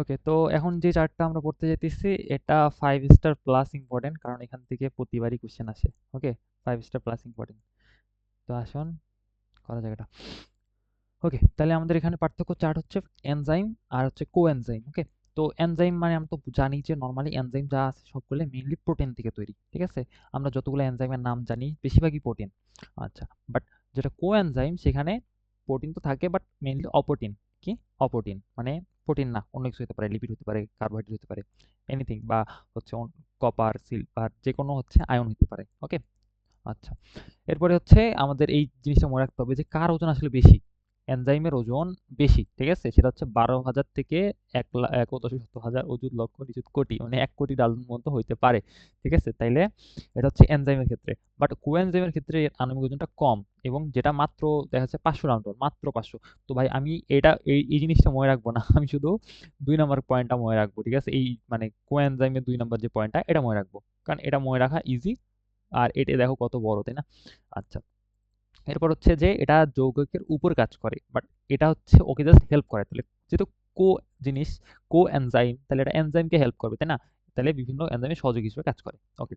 ওকে তো এখন যে চার্টটা আমরা পড়তে যেতেছি এটা ফাইভ স্টার প্লাস ইম্পর্টেন্ট কারণ এখান থেকে প্রতিবারই কোশ্চেন আসে। Okay five star plus important তো আসুন, করা জায়গাটা ওকে তাহলে আমাদের এখানে পার্থক্য চার্ট হচ্ছে এনজাইম আর হচ্ছে কো এনজাইম ওকে তো এনজাইম মানে আমরা তো জানি যে নর্মালি এনজাইম যা আছে সবগুলো মেইনলি প্রোটিন থেকে তৈরি, ঠিক আছে? আমরা যতগুলো এনজাইমের নাম জানি, বেশিরভাগই প্রোটিন আচ্ছা বাট যেটা কো এনজাইম সেখানে প্রোটিন তো থাকে বাট মেইনলি অপ্রোটিন কি? অপ্রোটিন মানে প্রোটিন না, অন্য কিছু হতে পারে লিপিড হতে পারে কার্বোহাইড্রেট হতে পারে এনিথিং বা হচ্ছে কপার সিলভার যে কোনো হচ্ছে আয়ন হতে পারে ওকে আচ্ছা এরপরে হচ্ছে আমাদের এই জিনিসটা মনে রাখতে হবে যে কার ওজন আসলে বেশি? এনজাইমের ওজন বেশি, ঠিক আছে? সেটা হচ্ছে বারো হাজার থেকে এক এক দশমিক হাজার অজুত লক্ষ নিযুত কোটি মানে এক কোটি ডালন মতো হইতে পারে, ঠিক আছে? তাইলে এটা হচ্ছে এনজাইমের ক্ষেত্রে। বাট কোএনজাইমের ক্ষেত্রে আণবিক ওজনটা কম এবং যেটা মাত্র দেখা যাচ্ছে পাঁচশো রাউন্ড মাত্র পাঁচশো। তো ভাই, আমি এটা, এই এই জিনিসটা মনে রাখব না, আমি শুধু দুই নম্বর পয়েন্টটা মনে রাখব, ঠিক আছে? এই মানে কোএনজাইমের দুই নম্বর যে পয়েন্টটা এটা মনে রাখব। কারণ এটা মনে রাখা ইজি আর এটা দেখো কত বড়, তাই না? আচ্ছা। এরপর হচ্ছে যে এটা যৌগিকের উপর কাজ করে বাট এটা হচ্ছে ওকে জাস্ট হেল্প করে। তাহলে যেহেতু কো জিনিস, কো এনজাইম তাহলে এটা এনজাইমকে হেল্প করবে, তাই না? তাহলে বিভিন্ন এনজাইমের সহযোগী হিসেবে কাজ করে। ওকে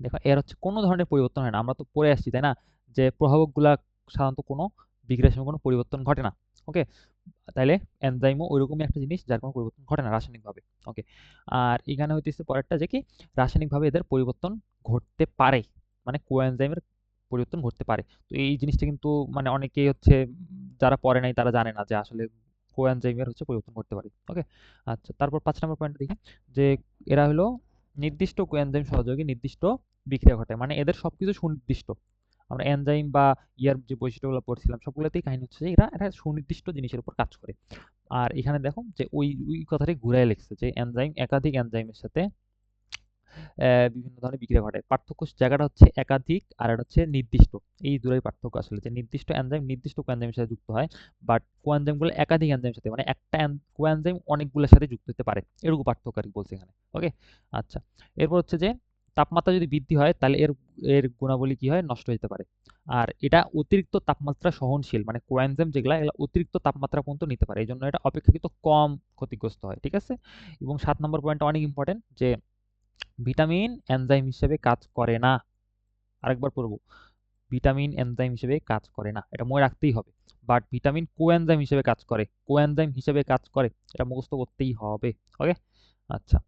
দেখো, এর হচ্ছে কোনো ধরনের পরিবর্তন হয় না। আমরা তো পড়ে আসছি, তাই না? যে প্রভাবকগুলা সাধারণত কোনো বিক্রিয়ার সময় কোনো পরিবর্তন ঘটে না। ওকে তাইলে এনজাইমও ওইরকমই একটা জিনিস যার কোনো পরিবর্তন ঘটে না রাসায়নিকভাবে। ওকে আর এখানে হইতেছে পরেরটা যে কি? রাসায়নিকভাবে এদের পরিবর্তন ঘটতে পারে। মানে কোএনজাইমের পরিবর্তন ঘটতে পারে। তো এই জিনিসটা কিন্তু মানে অনেকেই হচ্ছে যারা পড়ে নাই তারা জানে না যে আসলে কোএনজাইমের হচ্ছে পরিবর্তন ঘটতে পারে। ওকে আচ্ছা তারপর পাঁচ নম্বর পয়েন্ট দেখি যে এরা হলো নির্দিষ্ট কোএনজাইম সহযোগী নির্দিষ্ট বিক্রিয়া ঘটায়। মানে এদের সবকিছু সুনির্দিষ্ট। আমরা এনজাইম বা ইয়ার যে বৈশিষ্ট্যগুলো পড়ছিলাম, সবগুলোতেই কাহিনী হচ্ছে যে এরা একটা সুনির্দিষ্ট জিনিসের উপর কাজ করে। আর এখানে দেখো যে ওই ওই কথাটাই ঘুরাই লিখছে যে এনজাইম একাধিক এনজাইমের সাথে বিভিন্ন ধরনের বিক্রিয়া ঘটে। পার্থক্য জায়গাটা হচ্ছে একাধিক আর এটা হচ্ছে নির্দিষ্ট। এই দুটোই পার্থক্য আসলে। যে নির্দিষ্ট এনজাইম নির্দিষ্ট কোএনজাইমের সাথে যুক্ত হয় বাট কোএনজাইমগুলো একাধিক এনজাইমের সাথে মানে একটা কোএনজাইম অনেকগুলোর সাথে যুক্ত হতে পারে। এরকম পার্থক্য আর কি বলছে এখানে। ওকে আচ্ছা। এরপর হচ্ছে যে তাপমাত্রা যদি বৃদ্ধি হয়, তাহলে এর এর গুণাবলী কি হয়? নষ্ট হতে পারে। আর এটা অতিরিক্ত তাপমাত্রা সহনশীল মানে কোয়েনজাম যেগুলা, এগুলো অতিরিক্ত তাপমাত্রা পর্যন্ত নিতে পারে। এই জন্য এটা অপেক্ষাকৃত কম ক্ষতিগ্রস্ত হয়। ঠিক আছে? এবং সাত নম্বর পয়েন্টটা অনেক ইম্পর্টেন্ট যে ভিটামিন এনজাইম হিসেবে কাজ করে না। আরেকবার পড়ব। ভিটামিন এনজাইম হিসেবে কাজ করে না। এটা মনে রাখতেই হবে। বাট ভিটামিন কোএনজাইম হিসেবে কাজ করে। কোএনজাইম হিসেবে কাজ করে। এটা মুখস্থ করতেই হবে। ওকে? আচ্ছা।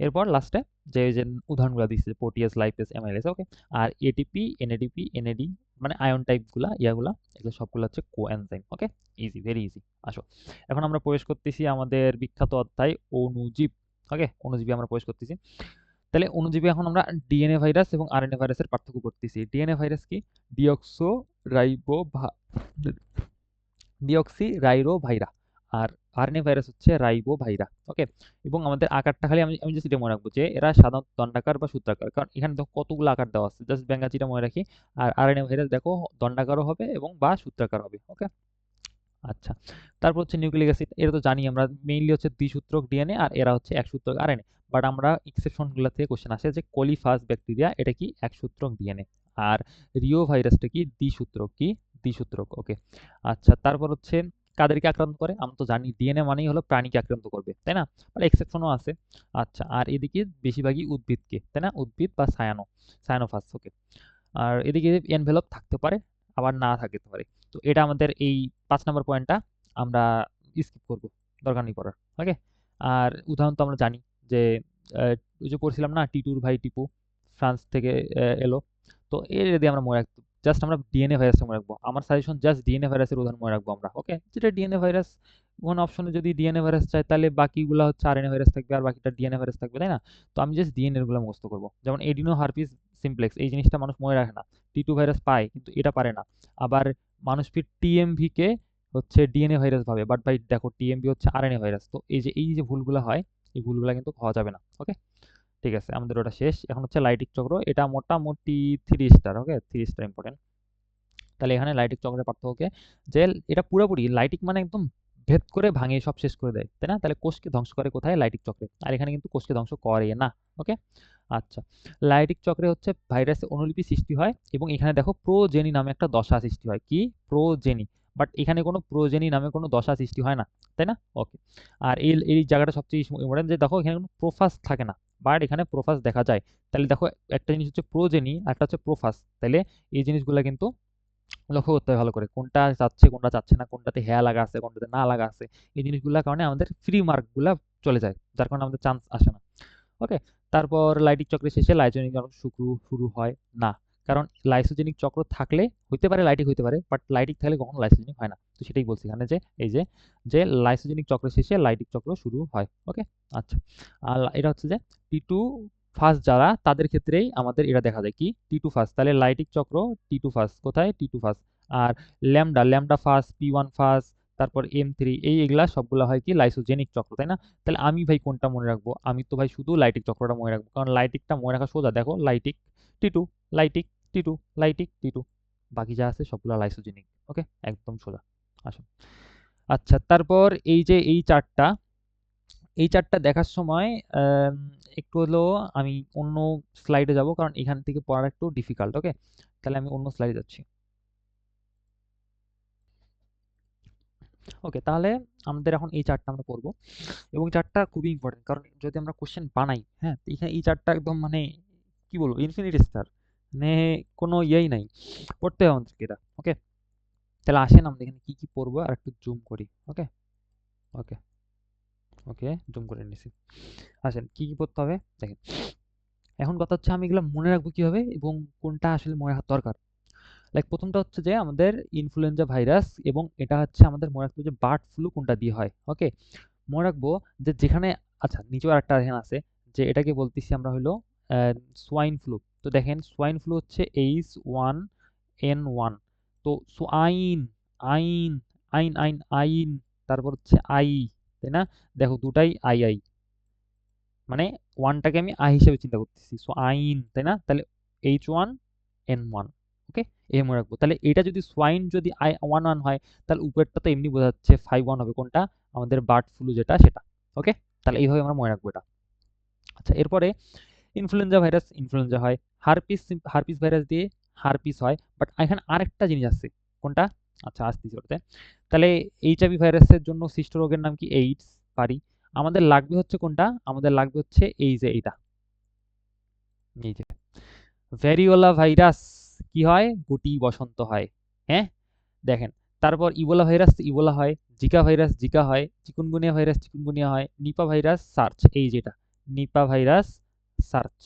এরপর লাস্টে যে যে উদাহরণগুলো দিচ্ছে প্রোটিয়াস, লাইপেস, এমআইএলএস, ওকে? আর এটিপি, এনএডিপি, এনএডি মানে আয়ন টাইপগুলা ইয়াগুলা, এগুলো সবগুলো হচ্ছে coenzyme, okay? Easy very easy আসো। এখন আমরা প্রবেশ করতেছি আমাদের বিখ্যাত অধ্যায় অণুজীব ওকে? অণুজীবী আমরা প্রবেশ করতেছি। তাহলে অণুজীবী এখন আমরা ডিএনএ ভাইরাস এবং আরএনএ ভাইরাসের পার্থক্য করতেছি। ডিএনএ ভাইরাস কি? ডিঅক্সো রাইবো ডিঅক্সি রাইরো ভাইরা আর আরএনএ ভাইরাস হচ্ছে রাইবো ভাইরা ওকে এবং আমাদের আকারটা খালি আমি আমি জাস্ট এটা মনে রাখব যে এরা সাধারণত দণ্ডাকার বা সূত্রাকার। কারণ এখানে দেখো কতগুলো আকার দেওয়া আছে জাস্ট ব্যাঙ্গাচিটা মনে রাখি। আর আরএনএ ভাইরাস দেখো দণ্ডাকারও হবে এবং বা সূত্রাকার হবে ওকে আচ্ছা। তারপর হচ্ছে নিউক্লিক অ্যাসিড এরা তো জানি আমরা মেইনলি হচ্ছে দ্বিসূত্রক ডিএনএ আর এরা হচ্ছে এক সূত্রক আরএনএ বাট আমরা এক্সেপশনগুলো থেকে কোশ্চেন আসে যে কলিফাস ব্যাকটেরিয়া এটা কি এক সূত্রক ডিএনএ আর রিও ভাইরাসটা কি দ্বিসূত্রক কি দ্বিসূত্রক? ওকে আচ্ছা তারপর হচ্ছে কাদেরকে আক্রান্ত করে? আমরা তো জানি ডিএনএ মানেই হলো প্রাণীকে আক্রান্ত করবে, তাই না? বাট এক্সেপশনও আছে। আচ্ছা আর এদিকে বেশিরভাগই উদ্ভিদকে, তাই না? উদ্ভিদ বা সায়ানো সায়ানোফাস ওকে আর এদিকে এনভেলপ থাকতে পারে, আবার না থাকতে পারে। তো এটা আমাদের এই পাঁচ নম্বর পয়েন্টটা আমরা স্কিপ করব, দরকার নেই পড়ার ওকে আর উদাহরণ তো আমরা জানি যে ওই যে পড়ছিলাম না, টিটুর ভাই টিপু, ফ্রান্স থেকে এলো। তো এর যদি আমরা মনে রাখতে জাস্ট আমরা ডিএনএ ভাইরাসটা মনে রাখব, আমার সাজেশন জাস্ট ডিএনএ ভাইরাসের উদাহরণ মনে রাখব আমরা ওকে যেটা ডিএনএ ভাইরাস কোন অপশনে যদি ডিএনএ ভাইরাস চাই, তাহলে বাকিগুলো হচ্ছে আর আরএনএ ভাইরাস থাকবে, আর বাকিটা ডিএনএ ভাইরাস থাকবে, তাই না? তো আমি জাস্ট ডিএনএ গুলো মুখস্থ করব, যেমন এডিনো হারপিস সিমপ্লেক্স এই জিনিসটা মানুষ মনে রাখে না টি টু ভাইরাস পায়, কিন্তু এটা পারে না। আবার মানুষ ফির টিএমভিকে হচ্ছে ডিএনএ ভাইরাস ভাবে বাট ভাই দেখো টিএমভি হচ্ছে আরএনএ ভাইরাস তো এই যে এই যে ভুলগুলো হয়, এই ভুলগুলো কিন্তু হওয়া যাবে না ওকে ঠিক আছে, আমাদের ওটা শেষ। এখন হচ্ছে লাইটিক চক্র, এটা মোটামুটি three star okay three star important তাহলে এখানে লাইটিক চক্রের পার্থক্যকে যে, এটা পুরোপুরি লাইটিক মানে একদম ভেদ করে ভাঙিয়ে সব শেষ করে দেয়, তাই না? তাহলে কোষকে ধ্বংস করে কোথায়? লাইটিক চক্রে। আর এখানে কিন্তু কোষকে ধ্বংস করে না, ওকে? আচ্ছা লাইটিক চক্রে হচ্ছে ভাইরাসের অনুলিপি সৃষ্টি হয় এবং এখানে দেখো প্রোজেনি নামে একটা দশা সৃষ্টি হয়। কি? প্রোজেনি। বাট এখানে কোনো প্রোজেনি নামে কোনো দশা সৃষ্টি হয় না, তাই না? ওকে। আর এই এই জায়গাটা সবচেয়ে ইম্পর্টেন্ট যে দেখো এখানে কোনো প্রোফাস থাকে না, বাট এখানে প্রোফাস দেখা যায়। তাহলে দেখো একটা জিনিস হচ্ছে প্রোজেনি আর একটা হচ্ছে প্রোফাস। তাহলে এই জিনিসগুলো কিন্তু লক্ষ্য করতে হবে ভালো করে। কোনটা চাচ্ছে কোনটা চাচ্ছে না, কোনটাতে হ্যাঁ লাগা আছে, কোনটাতে না লাগা আছে, এই জিনিসগুলোর কারণে আমাদের ফ্রি মার্কগুলো চলে যায়। যার কারণে আমাদের চান্স আসে না। ওকে তারপর লাইটিক চক্রের শেষে লাইজেনিক শুক্র শুরু হয়, না। কারণ লাইসোজেনিক চক্র থাকলে হইতে পারে লাইটিক হইতে পারে বাট লাইটিক থাকলে কখনো লাইসোজেনিক হয় না। তো সেটাই বলছি এখানে যে, এই যে যে লাইসোজেনিক চক্র শেষে লাইটিক চক্র শুরু হয়। ওকে আচ্ছা। আর এটা হচ্ছে যে টি টু ফার্স্ট যারা, তাদের ক্ষেত্রেই আমাদের এটা দেখা যায় কি? টি টু ফার্স্ট তাহলে লাইটিক চক্র টি টু ফার্স্ট কোথায়? টি টু ফার্স্ট আর lambda lambda first P one first তারপর এম থ্রি এই এগুলা সবগুলো হয় কি? লাইসোজেনিক চক্র, তাই না? তাহলে আমি ভাই কোনটা মনে রাখব? আমি তো ভাই শুধু লাইটিক চক্রটা মনে রাখব। কারণ লাইটিকটা মনে রাখা সোজা। দেখো, lytic T two lytic T two lytic T two বাকি যা আছে সবগুলো লাইসোজেনিক ওকে একদম সোজা। আসুন আচ্ছা তারপর এই যে এই চারটা এই চারটা দেখার সময় একটু হলো আমি অন্য স্লাইডে যাব কারণ এখান থেকে পড়ার একটু ডিফিকাল্ট ওকে তাহলে আমি অন্য স্লাইডে যাচ্ছি। ওকে তাহলে আমাদের এখন এই চারটা আমরা পড়ব। এবং চারটা খুবই ইম্পর্টেন্ট কারণ যদি আমরা কোশ্চেন বানাই হ্যাঁ এখানে এই চারটা একদম মানে কি বলব ইনফিনিটি স্টার মানে কোনো ইয়েই নাই। পড়তে হবে আমাদেরকে এটা ওকে তাহলে আসেন, আমরা এখানে কী কী পড়ব, আর একটু জুম করি ওকে ওকে ওকে, জুম করে নিছি। আসেন, কি কি পড়তে হবে? দেখেন। এখন কথা হচ্ছে আমি এগুলো মনে রাখব কীভাবে এবং কোনটা আসলে মনে রাখার দরকার। লাইক প্রথমটা হচ্ছে যে আমাদের ইনফ্লুয়েঞ্জা ভাইরাস এবং এটা হচ্ছে আমাদের মনে রাখতে যে বার্ড ফ্লু কোনটা দিয়ে হয়, ওকে? মনে রাখব যে যেখানে আচ্ছা নিচেও আরেকটা এখানে আছে যে এটাকে বলতেছি আমরা হলো সোয়াইন ফ্লু তো দেখেন সোয়াইন ফ্লু হচ্ছে এইচ ওয়ান এন ওয়ান তো সোয়াইন আইন আইন আইন আইন, তারপর হচ্ছে আই। তাই না? দেখো দুটাই আই আই মানে ওয়ানটাকে আমি আই হিসেবে চিন্তা করতেছি। সো আইন, তাই না? তাহলে H one N one okay এ মনে রাখব। তাহলে এটা যদি সোয়াইন যদি আই ওয়ান ওয়ান হয়, তাহলে উপরেরটা তো এমনি বোঝাচ্ছে ফাইভ ওয়ান হবে। কোনটা? আমাদের বার্ড ফ্লু যেটা, সেটা ওকে তাহলে এইভাবে আমরা মনে রাখব এটা। আচ্ছা এরপরে ইনফ্লুয়েঞ্জা ভাইরাস ইনফ্লুয়েঞ্জা হয়। হারপিস হারপিস ভাইরাস দিয়ে হারপিস হয়। বাট এখানে আরেকটা জিনিস আছে। কোনটা? আচ্ছা আসতেছি ওটাতে তাহলে এইচআইভি ভাইরাসের জন্য সৃষ্ট রোগের নাম কি এইডস? পারি। আমাদের লাগবে হচ্ছে কোনটা? আমাদের লাগবে হচ্ছে এই যে এইটা। এই যে। ভ্যারিওলা ভাইরাস কি হয়? গুটি বসন্ত হয়। হ্যাঁ? দেখেন, তারপর ইবোলা ভাইরাস, ইবোলা হয়, জিকা ভাইরাস, জিকা হয়, চিকুনগুনিয়া ভাইরাস, চিকুনগুনিয়া হয়, নিপা ভাইরাস, সার্চ। এই যেটা Nipah virus, SARS.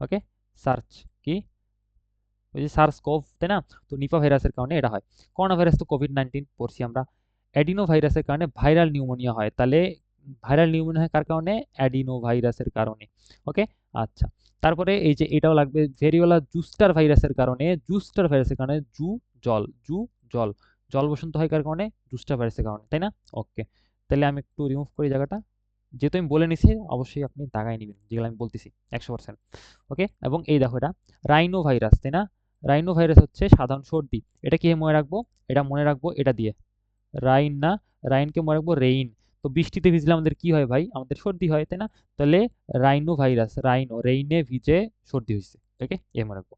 Okay? SARS কি? ওই যে সার্স কোভ তাই না? তো নিপা ভাইরাসের কারণে এটা হয়। করোনা ভাইরাস তো কোভিড নাইন্টিন পড়ছি আমরা। অ্যাডিনো ভাইরাসের কারণে ভাইরাল নিউমোনিয়া হয়। তাহলে ভাইরাল নিউমোনিয়া হয় কার কারণে? অ্যাডিনো ভাইরাসের কারণে। ওকে আচ্ছা। তারপরে এই যে এটাও লাগবে ভেরিওলা জুস্টার ভাইরাসের কারণে জুস্টার ভাইরাসের কারণে জু জল জু জল। জল বসন্ত হয় কার কারণে? জুস্টার ভাইরাসের কারণে, তাই না? ওকে তাহলে আমি একটু রিমুভ করি জায়গাটা। যেহেতু আমি বলে নিছি, অবশ্যই আপনি দাগাই নেবেন। যেগুলো আমি বলতেছি, একশো পার্সেন্ট ওকে এবং এই দেখো এটা রাইনো ভাইরাস তাই না? রাইনো ভাইরাস হচ্ছে সাধারণ সর্দি। এটা কি মনে রাখব? এটা মনে রাখব এটা দিয়ে। রাইন না, রাইনকে মনে রাখব রেইন। তো বৃষ্টিতে ভিজলে আমাদের কি হয় ভাই? আমাদের সর্দি হয়, তাই না? তাহলে রাইনো ভাইরাস রাইনো, রেইনে ভিজে সর্দি হয়েছে ওকে? এ মনে রাখব।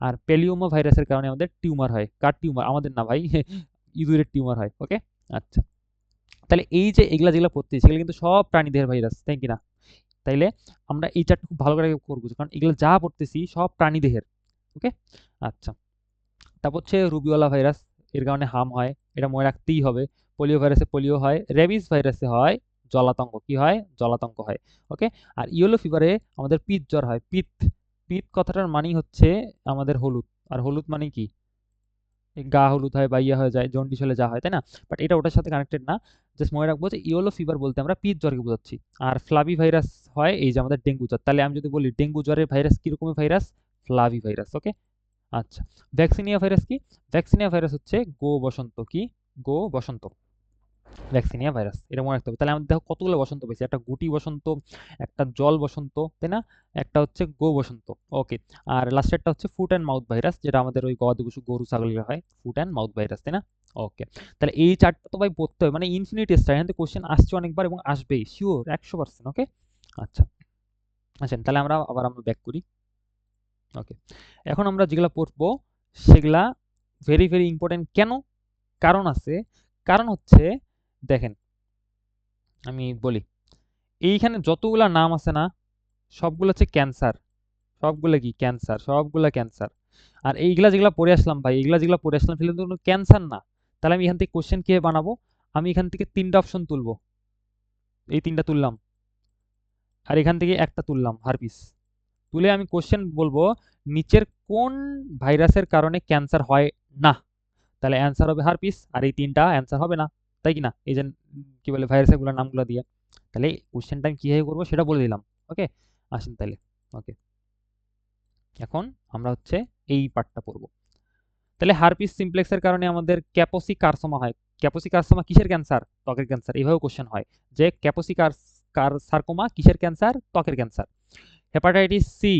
আর পেলিওমা ভাইরাসের কারণে আমাদের টিউমার হয়। কার টিউমার? আমাদের না ভাই, ইঁদুরের টিউমার হয়। ওকে? আচ্ছা। তাহলে এই যে এগুলা যেগুলো পড়তেছি, সেগুলো কিন্তু সব প্রাণীদের ভাইরাস, তাই কিনা তাইলে আমরা এই চারটা খুব ভালো করে করব। কারণ এগুলো যা পড়তেছি সব প্রাণীদেহের। ওকে আচ্ছা। তারপর হচ্ছে রুবিওলা ভাইরাস এর কারণে হাম হয়। এটা মনে রাখতেই হবে। পোলিও ভাইরাসে পোলিও হয় রেবিস ভাইরাসে হয়, জলাতঙ্ক কি হয়? জলাতঙ্ক হয়। ওকে আর ইয়েলো ফিভারে আমাদের পিত জ্বর হয়। পিত পিত কথাটার মানেই হচ্ছে আমাদের হলুদ। আর হলুদ মানে কি? গা হলুদ হয় বা ইয়ে হয়ে যায় জন্ডিস হলে যা হয়, তাই না? বাট এটা ওটার সাথে কানেক্টেড না। জাস্ট মনে রাখব যে ইয়েলো ফিভার বলতে আমরা পিত জ্বরকে বোঝাচ্ছি। আর ফ্লাবি ভাইরাস হয় এই যে আমাদের ডেঙ্গু জ্বর। তাহলে আমি যদি বলি, ডেঙ্গু জ্বরের ভাইরাস কীরকমের ভাইরাস ফ্লাভি ভাইরাস ওকে আচ্ছা ভ্যাকসিনিয়া ভাইরাস কি? ভ্যাকসিনিয়া ভাইরাস হচ্ছে গো বসন্ত কি? গো বসন্ত। ভ্যাকসিনিয়া ভাইরাস এটা মনে রাখতে হবে। তাহলে আমাদের দেখো কতগুলো বসন্ত পেয়েছি। একটা গুটি বসন্ত, একটা জল বসন্ত, তাই না? একটা হচ্ছে গো বসন্ত ওকে আর লাস্টেরটা হচ্ছে ফুট অ্যান্ড মাউথ ভাইরাস যেটা আমাদের ওই গবাদি পশু গরু ছাগলের হয়। ফুট অ্যান্ড মাউথ ভাইরাস তাই না? ওকে তাহলে এই চারটা তো ভাই পড়তে হবে। মানে ইনফিনিটি টেস্ট এখান থেকে কোশ্চেন আসছে অনেকবার এবং আসবেই। শিওর একশো পার্সেন্ট ওকে আচ্ছা। আচ্ছা তাহলে আমরা আবার আমরা ব্যাক করি। ওকে এখন আমরা যেগুলো পড়ব, সেগুলা ভেরি ভেরি ইম্পর্টেন্ট কেন? কারণ আছে। কারণ হচ্ছে, দেখেন, আমি বলি, এইখানে যতগুলা নাম আছে না, সবগুলো হচ্ছে ক্যান্সার সবগুলো কি? ক্যান্সার সবগুলা ক্যান্সার আর এইগুলা যেগুলা পড়ে আসলাম ভাই, এইগুলা যেগুলা পড়ে আসলাম, সেগুলো কোনো ক্যান্সার না। তাহলে আমি এখান থেকে কোশ্চেন কীভাবে বানাবো? আমি এখান থেকে তিনটা অপশন তুলবো। এই তিনটা তুললাম। আর এখান থেকে একটা তুললাম হারপিস তুলে আমি কোশ্চেন বলব, নিচের কোন ভাইরাসের কারণে ক্যান্সার হয় না? তাহলে অ্যান্সার হবে হারপিস আর এই তিনটা অ্যান্সার হবে না, তাই কি না? এই যে কি বলে ভাইরাসেরগুলোর নামগুলো দিয়ে। তাহলে কোশ্চেনটা আমি কীভাবে করব সেটা বলে দিলাম ওকে আসেন তাহলে ওকে এখন আমরা হচ্ছে এই পার্টটা পড়ব। তাহলে হারপিস সিমপ্লেক্সের কারণে আমাদের ক্যাপোসি কারসোমা হয়। ক্যাপোসি কারসোমা কিসের ক্যান্সার ত্বকের ক্যান্সার এইভাবে কোশ্চেন হয়। যে ক্যাপোসি কার সার্কোমা কিসের ক্যান্সার ত্বকের cancer hepatitis C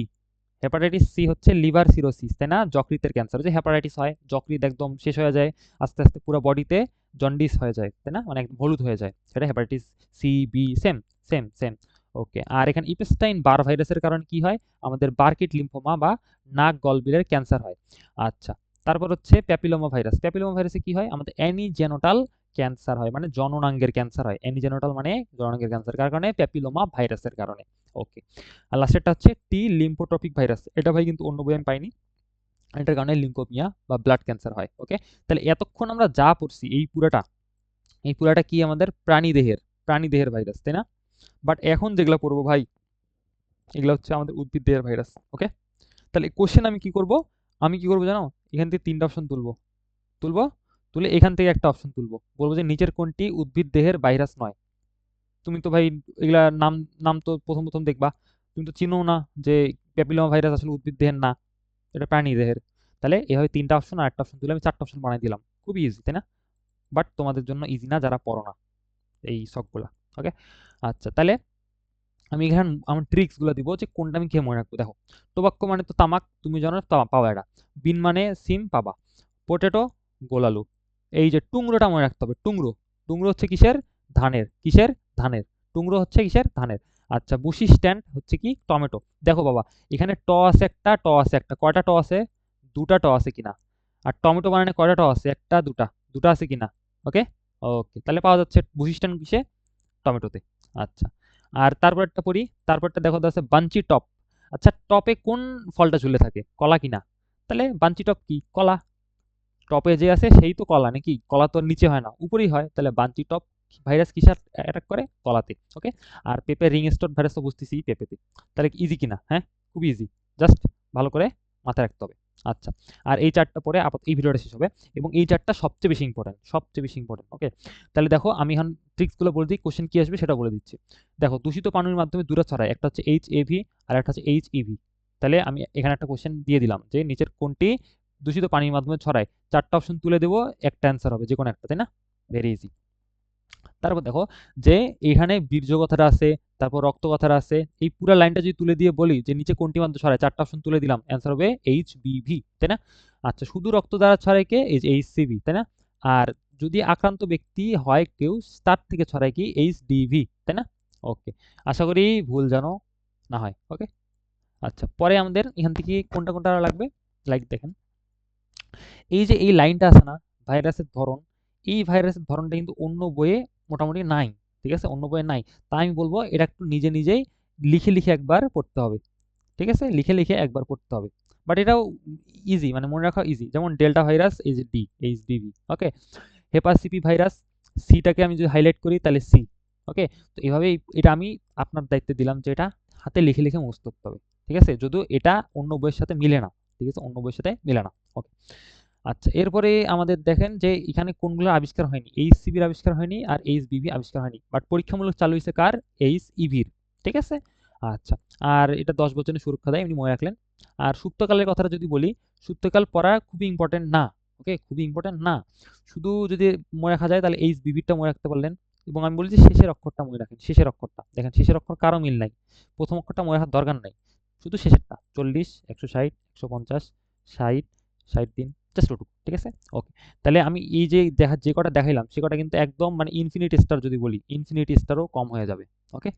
hepatitis C হচ্ছে লিভার সিরোসিস তাই না? যকৃতের ক্যান্সার যে হেপাটাইটিস হয় যকৃত একদম শেষ হয়ে যায়, আস্তে আস্তে পুরো বডিতে জন্ডিস হয়ে যায়, তাই না? মানে হলুদ হয়ে যায়, সেটা hepatitis C B same same same okay আর এখানে ইপেস্টাইন বার ভাইরাসের কারণে কি হয়? আমাদের বার্কিট লিম্ফোমা বা নাক গলবিলের ক্যান্সার হয় আচ্ছা তারপর হচ্ছে প্যাপিলোমা ভাইরাস প্যাপিলোমা ভাইরাসে কি হয়? আমাদের অ্যানি অ্যানিজেনোটাল ক্যান্সার হয় মানে জননাঙ্গের ক্যান্সার হয় অ্যানিজেনোটাল মানে জননাঙ্গের ক্যান্সার কার কারণে প্যাপিলোমা ভাইরাসের কারণে। ওকে আর লাস্টেরটা হচ্ছে টি লিম্পোট্রপিক ভাইরাস এটা ভাই কিন্তু অন্য বই আমি পাইনি। এটার কারণে লিঙ্কোপিয়া বা ব্লাড ক্যান্সার হয় ওকে তাহলে এতক্ষণ আমরা যা পড়ছি, এই পুরাটা এই পুরাটা কি আমাদের? প্রাণী দেহের প্রাণী দেহের ভাইরাস তাই না? বাট এখন যেগুলো পড়ব ভাই, এগুলো হচ্ছে আমাদের উদ্ভিদ দেহের ভাইরাস ওকে তাহলে কোশ্চেন আমি কি করব? আমি কি করব জানো? এখান থেকে তিনটা অপশন তুলবো। তুলবো? তুলে এখান থেকে একটা অপশন তুলবো। বলব যে নিচের কোনটি উদ্ভিদ দেহের ভাইরাস নয়। তুমি তো ভাই এগুলা নাম নাম তো প্রথম প্রথম দেখবা। তুমি তো চিনো না যে প্যাপিলোমা ভাইরাস আসলে উদ্ভিদ দেহের না, এটা প্রাণী দেহের। তাহলে এভাবে তিনটা অপশন আর একটা অপশন তুলে আমি চারটা অপশন বানাই দিলাম। খুবই ইজি তাই না? বাট তোমাদের জন্য ইজি না যারা পড়ো না, এই সবগুলা ওকে আচ্ছা তাহলে আমি এখানে আমার ট্রিক্সগুলো দিব যে কোনটা আমি খেয়ে মনে রাখব। দেখো, টোবাক্কো মানে তো তামাক, তুমি জানো পাওয়া এটা বিন মানে সিম, পাবা। পোটেটো গোলালু এই যে টুংরোটা মনে রাখতে হবে, টুংরো। টুংরো হচ্ছে কিসের? ধানের। কিসের? ধানের। টুংরো হচ্ছে কিসের? ধানের। আচ্ছা বুশি স্ট্যান্ড হচ্ছে কি? টমেটো। দেখো বাবা, এখানে ট আছে একটা, ট আছে একটা। কয়টা ট আছে? দুটা ট আছে কিনা? আর টমেটো বানানে কয়টা ট আছে? একটা, দুটা। দুটা আছে কিনা? ওকে? ওকে, তাহলে পাওয়া যাচ্ছে বুশি স্ট্যান্ড কিসে? টমেটোতে। আচ্ছা আর তারপরটা পড়ি। তারপরটা দেখো আছে বাঞ্চি টপ। আচ্ছা টপে কোন ফলটা ঝুলে থাকে? কলা কিনা? তাহলে বাঞ্চি টপ কি? কলা। টপে যে আছে সেই তো কলা নাকি? কলা তো নিচে হয় না, উপরেই হয়। তাহলে বাঞ্চি টপ ভাইরাস কিসার অ্যাটাক করে? কলাতে ওকে আর পেপে রিং স্টোর ভাইরাস তো বুঝতেছি পেপেতে। তাহলে ইজি কিনা হ্যাঁ? খুবই ইজি জাস্ট ভালো করে মাথায় রাখতে হবে। আচ্ছা আর এই চারটা পরে আপাতত এই ভিডিওটা শেষ হবে। এবং এই চারটা সবচেয়ে বেশি ইম্পর্টেন্ট সবচেয়ে বেশি ইম্পর্টেন্ট ওকে তাহলে দেখো, আমি এখন ট্রিক্সগুলো বলে দিই কোশ্চেন কী আসবে সেটা বলে দিচ্ছি। দেখো, দূষিত পানির মাধ্যমে দূরে ছড়ায়, একটা হচ্ছে এইচ এভি আর একটা হচ্ছে এইচ ইভি তাহলে আমি এখানে একটা কোশ্চেন দিয়ে দিলাম যে, নিচের কোনটি দূষিত পানির মাধ্যমে ছড়ায়। চারটা অপশন তুলে দেবো, একটা অ্যান্সার হবে যে কোনো একটা, তাই না? ভেরি ইজি তারপর দেখো, যে এখানে বীর্য কথাটা আছে, তারপর রক্ত কথাটা আছে, এই পুরো লাইনটা যদি তুলে দিয়ে বলি, যে নিচে কোনটি মাধ্যমে ছড়ায়, চারটা অপশন তুলে দিলাম অ্যান্সার হবে এইচ বিভি তাই না? আচ্ছা শুধু রক্ত দ্বারা ছড়ায় কে? এই এইচ সিভি তাই না? আর যদি আক্রান্ত ব্যক্তি হয় কেউ, তার থেকে ছড়ায় কি? এইচ ডিভি তাই না? ওকে আশা করি ভুল জানো, না হয় ওকে আচ্ছা পরে আমাদের এখান থেকে কোনটা কোনটা লাগবে? লাইক দেখেন। এই যে এই লাইনটা আছে না, ভাইরাসের ধরন, এই ভাইরাসের ধরনটা কিন্তু অন্য বইয়ে মোটামুটি নাই, ঠিক আছে? অন্য বইয়ে নাই। তাই আমি বলব এটা একটু নিজে নিজেই লিখে লিখে একবার পড়তে হবে, ঠিক আছে? লিখে লিখে একবার পড়তে হবে। বাট এটাও ইজি মানে মনে রাখা ইজি যেমন delta virus H D H D V okay হেপাসিপি virus সিটাকে আমি যদি হাইলাইট করি তাহলে সি ওকে তো এইভাবেই এটা আমি আপনার দায়িত্বে দিলাম যে এটা হাতে লিখে লিখে মুখস্থ করতে হবে, ঠিক আছে? যদিও এটা অন্য বইয়ের সাথে মিলে না। ঠিক আছে? অন্য বইয়ের সাথে মিলে না। ওকে আচ্ছা এরপরে আমাদের দেখেন যে এখানে কোনগুলো আবিষ্কার হয়নি? এইচ সিবির আবিষ্কার হয়নি আর এইচ বিভি আবিষ্কার হয়নি। বাট পরীক্ষামূলক চালু হয়েছে কার? এইচ ইভির ঠিক আছে? আচ্ছা আর এটা দশ বছরের সুরক্ষা দেয় এমনি মনে রাখলেন। আর সুপ্তকালের কথাটা যদি বলি সুপ্তকাল পড়া খুবই ইম্পর্টেন্ট না। ওকে খুবই ইম্পর্টেন্ট না। শুধু যদি মনে রাখা যায়, তাহলে এইচ বিভিরটা মনে রাখতে পারলেন। এবং আমি বলি যে শেষের অক্ষরটা মনে রাখেন, শেষের অক্ষরটা। দেখেন, শেষের অক্ষর কারও মিল নাই। প্রথম অক্ষরটা মনে রাখার দরকার নাই। শুধু শেষেরটা চল্লিশ, একশো ষাট, একশো পঞ্চাশ, ষাট ষাট তিন জাস্ট ঠিক আছে? ওকে তাহলে আমি এই যে দেখা, যে কটা দেখাইলাম, সে কটা কিন্তু একদম মানে ইনফিনিটি স্টার যদি বলি ইনফিনিটি স্টারও কম হয়ে যাবে ওকে